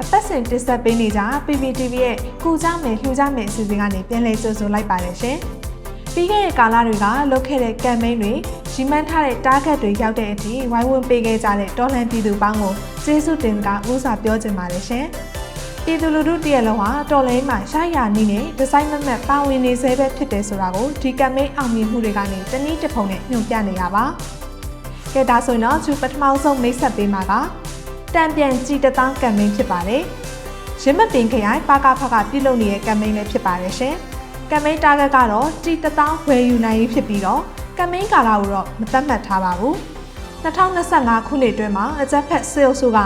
အသက်စဉ်တစ်ဆက်ပေးနေကြ PPTV ရဲ့ကူကြမယ်လှူကြမယ်အစီအစဉ်ကနေပြန်လည်ကြိုဆိုလိုက်ပါတယ်ရှင်ပြီးခဲ့တဲ့ကာလတွေကလုပ်ခဲ့တဲ့ campaign တွေရီမန်းထားတဲ့ target တွေရောက်တဲ့အထိဝိုင်းဝန်းပေးခဲ့ကြတဲ့တော်လှန်ပြည်သူပေါင်းကိုကျေးဇူးတင်ကဥစားပြောချင်ပါတယ်ရှင်ပြည်သူလူထုတရက်လုံးဟာတော်လိုင်းမှာရှားရနည်းနဲ့ဒီဇိုင်းမမတ်ပါဝင်နေစေပဲဖြစ်တယ်ဆိုတာကိုဒီ campaign အောင်မြင်မှုတွေကနေတနည်းတစ်ဖုံနဲ့ညွှန်ပြနေရပါ။ကဲဒါဆိုရင်တော့သူပထမဆုံးမိတ်ဆက်ပေးမှာက တံပြန်ကြည်တသောင်း campaign ဖြစ်ပါတယ်။ရင်းမပင်ခရိုင်ပါကဖကပြုလုပ်နေတဲ့ campaign လေးဖြစ်ပါတယ်ရှင်။ campaign target ကတော့ကြည်တသောင်းဝယ်ယူနိုင်ရေးဖြစ်ပြီးတော့ campaign ကာလကိုတော့မသတ်မှတ်ထားပါဘူး။2025ခုနှစ်အတွင်းမှာအကြက်ဖက်စေအုပ်စုက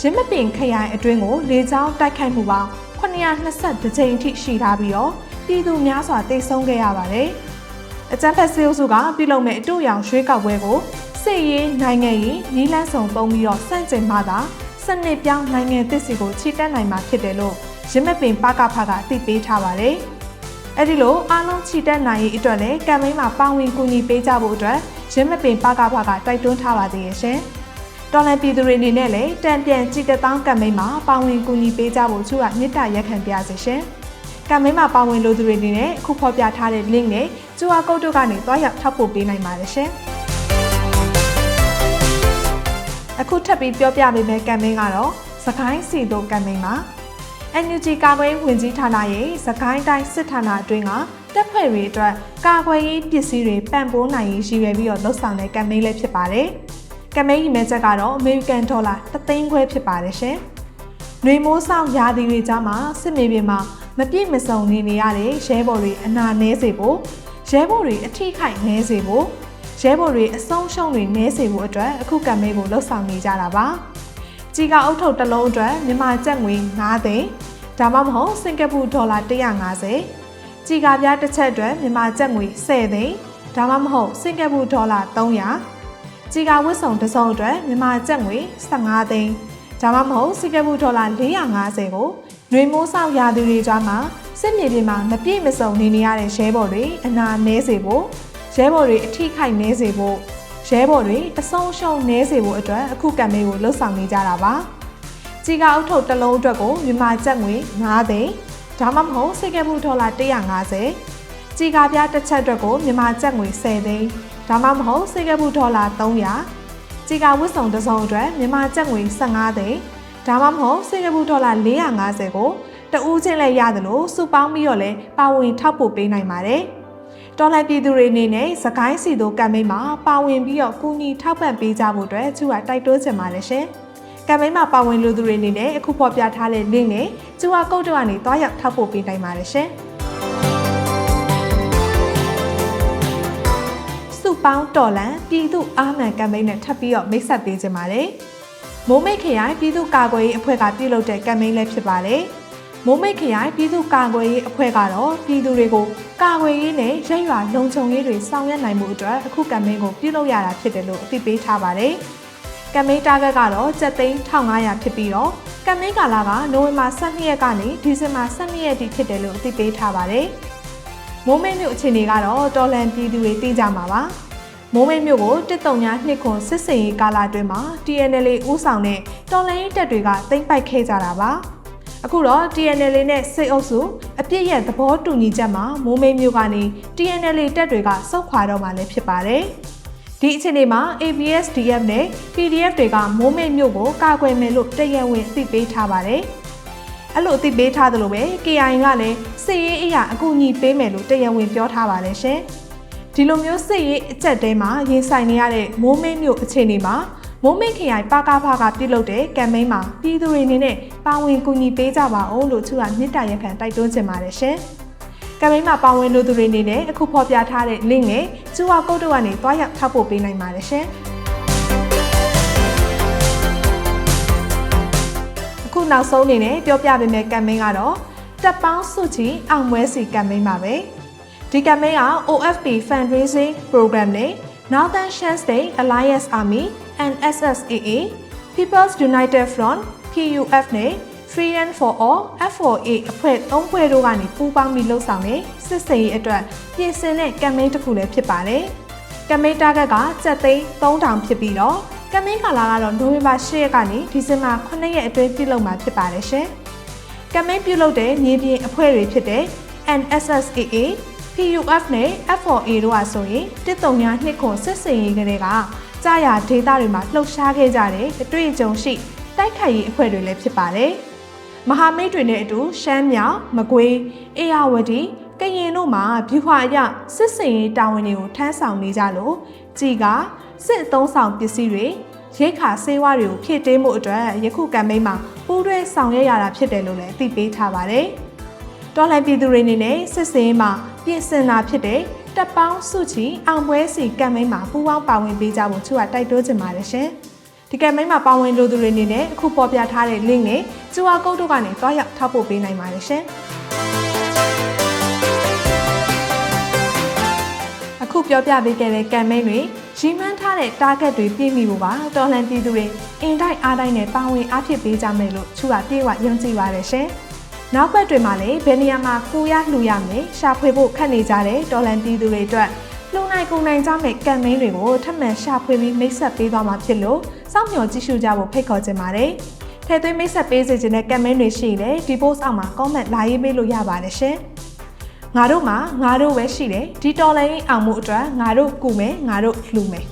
ရင်းမပင်ခရိုင်အတွင်းကိုလေကြောင်းတိုက်ခိုက်မှုပေါင်း922ကြိမ်အထိရှိထားပြီးတော့ပြည်သူများစွာတိတ်ဆုံးခဲ့ရပါတယ်။အကြက်ဖက်စေအုပ်စုကပြုလုပ်မဲ့အတူရောင်ရွှေကောက်ပွဲကို စစ်ရေးနိုင်ငံရေးနီးလန်းဆောင်ပုံပြီးတော့စန့်ကျင်မှသာစနစ်ပြောင်းနိုင်ငံသစ်စီကိုချီတက်နိုင်မှာဖြစ်တယ်လို့ရင်းမပင်ပကဖကသိပေးထားပါတယ်။အဲ့ဒီလိုအားလုံးချီတက်နိုင်ရေးအတွက်လည်းကမ်ပိန်းမှာပါဝင်ကူညီပေးကြဖို့အတွက်ရင်းမပင်ပကဖကတိုက်တွန်းထားပါသေးရဲ့ရှင်။တော်လန်ပြည်သူတွေအနေနဲ့လည်းတန်ပြန်ကြည်တက်တောင်းကမ်ပိန်းမှာပါဝင်ကူညီပေးကြဖို့သူကမြစ်တာရက်ခံပြစေရှင်။ကမ်ပိန်းမှာပါဝင်လို့သူတွေအနေနဲ့အခုဖော်ပြထားတဲ့ link နဲ့ကျူအာကုတ်တို့ကနေတွားရောက်ထောက်ပို့ပေးနိုင်ပါတယ်ရှင်။ အခုထပ်ပြီးပြောပြပေးမယ့်ကမ်ပိန်းကတော့စကိုင်းစီတို့ကမ်ပိန်းပါ NUG ကာကွယ်ရေးဝန်ကြီးဌာနရဲ့စကိုင်းတိုင်းစစ်ဌာနအတွင်းကတပ်ဖွဲ့တွေအတွက်ကာကွယ်ရေးပစ္စည်းတွေပံ့ပိုးနိုင်ရေးရည်ရွယ်ပြီးတော့လှုပ်ဆောင်တဲ့ကမ်ပိန်းလေးဖြစ်ပါတယ်။ကမ်ပိန်းရည်မှန်းချက်ကတော့ American Dollar 3သိန်းခွဲဖြစ်ပါတယ်ရှင်။နှွေမိုးဆောင်ရာသီတွေကြားမှာစစ်မြေပြင်မှာမပြည့်မစုံနေနေရတဲ့ရဲဘော်တွေအနာနဲစေဖို့ရဲဘော်တွေအထိခိုက်နဲစေဖို့ ရဲဘော်တွေအဆုံးရှုံးတွေနဲစေဖို့အတွက်အခုကမ်ပိန်းကိုလှုပ်ဆောင်နေကြတာပါ။ကြီးကအုပ်ထုပ်တစ်လုံးအတွက်မြန်မာကျပ်ငွေ9သိန်းဒါမှမဟုတ်စင်ကာပူဒေါ်လာ150ကြီးကားပြားတစ်ချက်အတွက်မြန်မာကျပ်ငွေ10သိန်းဒါမှမဟုတ်စင်ကာပူဒေါ်လာ300ကြီးကားဝတ်စုံတစ်စုံအတွက်မြန်မာကျပ်ငွေ15သိန်းဒါမှမဟုတ်စင်ကာပူဒေါ်လာ450ကိုຫນွေမိုးဆောက်ရာသီတွေကြားမှာစစ်မြေပြင်မှာမပြည့်မစုံနေနေရတဲ့ရဲဘော်တွေအနာနဲစေဖို့ ရဲဘော်တွေအထိခိုက်နဲစေဖို့ရဲဘော်တွေအဆုံးရှုံးနဲစေဖို့အတွက်အခုကံမေးကိုလှုပ်ဆောင်နေကြတာပါ။ကြီးကအုပ်ထုပ်တစ်လုံးအတွက်ကိုမြန်မာကျပ်ငွေ9သိန်းဒါမှမဟုတ်စင်ကာပူဒေါ်လာ150ကြီးကားပြားတစ်ချက်အတွက်ကိုမြန်မာကျပ်ငွေ10သိန်းဒါမှမဟုတ်စင်ကာပူဒေါ်လာ300ကြီးကားဝတ်စုံတစ်စုံအတွက်မြန်မာကျပ်ငွေ15သိန်းဒါမှမဟုတ်စင်ကာပူဒေါ်လာ450ကိုတဦးချင်းလည်းရတယ်လို့စုပေါင်းပြီးတော့လည်းပါဝင်ထောက်ပို့ပေးနိုင်ပါတယ်။ တော်လှန်ပြည်သူတွေအနေနဲ့စကိုင်းစီတို့ကမ်ပိန်းမှာပါဝင်ပြီးတော့ကူညီထောက်ပံ့ပေးကြဖို့အတွက်သူကတိုက်တွန်းချင်ပါတယ်ရှင်။ကမ်ပိန်းမှာပါဝင်လူသူတွေအနေနဲ့အခုဖော်ပြထားတဲ့ link နဲ့ကျူအာကုတ်တို့ကနေတွားရောက်ထောက်ပို့ပေးနိုင်ပါတယ်ရှင်။စုပေါင်းတော်လန်ပြည်သူအာမန်ကမ်ပိန်းနဲ့ထပ်ပြီးတော့မိတ်ဆက်ပေးကြပါတယ်။မိုးမိတ်ခရိုင်ပြည်သူ့ကာကွယ်ရေးအဖွဲ့ကပြုလုပ်တဲ့ကမ်ပိန်းလည်းဖြစ်ပါတယ်။ မိုးမိတ်ခရိုင်ပြည်သူ့ကာကွယ်ရေးအဖွဲ့ကတော့ပြည်သူတွေကိုကာကွယ်ရေးနဲ့ရက်ရွာလုံခြုံရေးတွေဆောင်ရွက်နိုင်မှုအတွက်အခုကမ်ပိန်းကိုပြုလုပ်ရတာဖြစ်တယ်လို့အသိပေးထားပါတယ်။ကမ်ပိန်းတာဂက်ကတော့ကျပ်သိန်း1500ဖြစ်ပြီးတော့ကမ်ပိန်းကာလကနိုဝင်ဘာ12ရက်ကနေဒီဇင်ဘာ12ရက်ထိဖြစ်တယ်လို့အသိပေးထားပါတယ်။မိုးမိတ်မြို့အခြေအနေကတော့တော်လန်ပြည်သူတွေသိကြမှာပါ။မိုးမိတ်မြို့ကိုတစ်တုံညာနှစ်ခွန်စစ်စင်ရေးကာလအတွင်းမှာ TNL ဦးဆောင်တဲ့တော်လန်ရေးတပ်တွေကသိမ်းပိုက်ခဲ့ကြတာပါ။ အခုတော့ TNL နဲ့စိတ်အုပ်စုအပြစ်ရဲ့သဘောတူညီချက်မှာမိုးမိတ်မျိုးကနေ TNL တပ်တွေကစုတ်ခွာတော့မှလည်းဖြစ်ပါတယ်။ဒီအခြေအနေမှာ ABSDF နဲ့ PDF တွေကမိုးမိတ်မျိုးကိုကာကွယ်မယ်လို့တရက်ဝင်သိပေးထားပါတယ်။အဲ့လိုအသိပေးထားသလိုပဲ KI ကလည်းစစ်ရေးအရာအကူအညီပေးမယ်လို့တရက်ဝင်ပြောထားပါတယ်ရှင်။ဒီလိုမျိုးစစ်ရေးအကြက်တဲမှာရင်ဆိုင်နေရတဲ့မိုးမိတ်မျိုးအခြေအနေမှာ မိုးမိတ်ခရိုင်ပါကားဖာကပြုလုပ်တဲ့ကမ်ပိန်းမှာပြည်သူတွေအနေနဲ့ပါဝင်ကူညီပေးကြပါအောင်လို့သူကမြစ်တာရက်ခံတိုက်တွန်းချင်ပါတယ်ရှင်။ကမ်ပိန်းမှာပါဝင်လို့သူတွေအနေနဲ့အခုဖော်ပြထားတဲ့ link နဲ့ကျူဝါကုတ်တို့ကနေတွားရောက်ထောက်ပို့ပေးနိုင်ပါတယ်ရှင်။အခုနောက်ဆုံးအနေနဲ့ပြောပြပေးမယ့် campaign ကတော့တပ်ပေါင်းစုချီအောင်ပွဲစီ campaign ပါပဲဒီ campaign က OFP fundraising program နဲ့ Northern Shan State Alliance Army and SSAA People's United Front PUF နဲ့ Freedom for All F4A အဖွဲ့၃ဖွဲ့တို့ကနေပူးပေါင်းပြီးလှုပ်ဆောင်တဲ့စစ်စင်ရေးအတွက်ပြင်ဆင်တဲ့ campaign တစ်ခုလည်းဖြစ်ပါတယ်။ campaign target ကစက်သိန်း3000ဖြစ်ပြီးတော့ campaign ကာလကတော့နိုဝင်ဘာ10ရက်ကနေဒီဇင်ဘာ9ရက်အတွင်းပြုလုပ်မှာဖြစ်ပါတယ်ရှင်။ campaign ပြုလုပ်တဲ့မြေပြင်အဖွဲ့တွေဖြစ်တဲ့ NSSAA PUF နဲ့ F4A တို့ဟာဆိုရင်တစ်တုံညာနှစ်ခွန်စစ်စင်ရေးကလေးက ကြာရဒေတာတွေမှာလှုပ်ရှားခဲ့ကြတဲ့အတွေ့အကြုံရှိတိုက်ခိုက်ရေးအဖွဲ့တွေလည်းဖြစ်ပါတယ်။မဟာမိတ်တွေနဲ့အတူရှမ်းမြောင်မကွေးအေရဝတီကရင်တို့မှာဗျူဟာအရစစ်စင်ရေးတာဝန်တွေကိုထမ်းဆောင်နေကြလို့ကြည်ကစစ်အုံဆောင်ပစ္စည်းတွေရိတ်ခါဆေးဝါးတွေကိုဖြည့်တင်းမှုအတွက်ယခုကမ်ပိန်းမှာပူးတွဲဆောင်ရွက်ရတာဖြစ်တယ်လို့လည်းသိပေးထားပါတယ်။တော်လှန်ပြည်သူတွေအနေနဲ့စစ်စင်ရေးမှာပြင်ဆင်တာဖြစ်တဲ့ တပ်ပေါင်းစုချီအောင်ပွဲစီကမ်ပိန်းမှာပူးပေါင်းပါဝင်ပေးကြဖို့သူကတိုက်တွန်းချင်ပါတယ်ရှင်။ဒီကမ်ပိန်းမှာပါဝင်လိုသူတွေအနေနဲ့အခုပေါ်ပြထားတဲ့ link နဲ့ QR code တို့ကနေတွားရောက်ထောက်ပို့ပေးနိုင်ပါတယ်ရှင်။အခုပြောပြပေးခဲ့တဲ့ campaign တွေရီမန်းထားတဲ့ target တွေပြည့်မီဖို့ပါတော်လှန်ပြည်သူတွေအင်တိုက်အားတိုက်နဲ့ပါဝင်အားဖြစ်ပေးကြမယ်လို့သူကပြေဝယုံကြည်ပါတယ်ရှင်။ နောက်ပတ်တွေမှာလည်းဘယ်နေရာမှာကိုရလှူရမယ်ရှာဖွေဖို့ခက်နေကြတဲ့တော်လှန်ပြည်သူတွေအတွက်လှူနိုင်ကုန်နိုင်ကြမယ့် campaign တွေကိုထပ်မံရှာဖွေပြီးမိတ်ဆက်ပေးသွားမှာဖြစ်လို့စောင့်မျှော်ကြည့်ရှုကြဖို့ဖိတ်ခေါ်ချင်ပါတယ်။ထည့်သွင်းမိတ်ဆက်ပေးစေချင်တဲ့ campaign တွေရှိရင်ဒီ post အောက်မှာ comment လာရေးပေးလို့ရပါတယ်ရှင်။ငါတို့မှာငါတို့ပဲရှိတယ်ဒီတော်လိုင်းအောင်မှုအတွက်ငါတို့ကူမယ်ငါတို့လှူမယ်